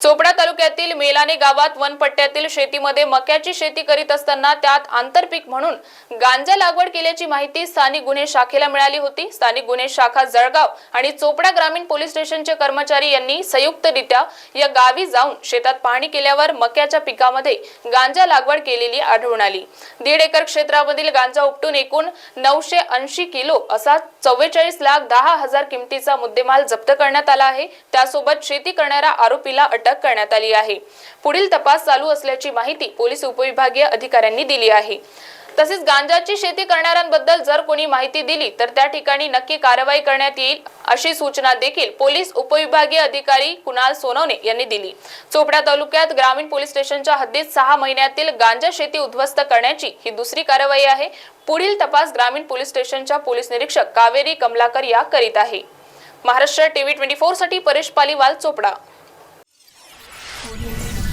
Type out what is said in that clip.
चोपडा तालुक्यातील मेलाने गावात वनपट्ट्यातील शेतीमध्ये मक्याची शेती करीत असताना त्यात आंतरपीक म्हणून गांजा लागवड केल्याची माहिती स्थानिक गुन्हे शाखेला मिळाली होती. स्थानिक गुन्हे शाखा जळगाव आणि चोपडा ग्रामीण पोलीस स्टेशनचे कर्मचारी यांनी संयुक्तरित्या या गावी जाऊन शेतात पाहणी केल्यावर मक्याच्या पिकामध्ये गांजा लागवड केलेली आढळून आली. दीड एकर क्षेत्रामधील गांजा उपटून एकूण नऊशे ऐंशी किलो असा चव्वेचाळीस लाख दहा हजार किमतीचा मुद्देमाल जप्त करण्यात आला आहे. त्यासोबत शेती करणाऱ्या आरोपीला अटक अटक करण्यात आली आहे. पुढील तपास चालू असल्याची माहिती पोलीस उपविभागीय अधिकाऱ्यांनी दिली आहे. तसेच गांजाची शेती करणाऱ्यांबद्दल जर कोणी माहिती दिली तर त्या ठिकाणी नक्की कारवाई करण्यात येईल अशी सूचना देखील पोलीस उपविभागीय अधिकारी कुणाल सोनवणे यांनी दिली. चोपडा तालुक्यात ग्रामीण पोलीस स्टेशनच्या हद्दीत सहा महिन्यातील गांजा शेती उद्ध्वस्त करण्याची ही दुसरी कारवाई आहे. पुढील तपास ग्रामीण पोलीस स्टेशनच्या पोलीस निरीक्षक कावेरी कमलाकर या करीत आहे. महाराष्ट्र टीव्ही ट्वेंटी फोरसाठी परेश पालीवाल चोपडा. Audio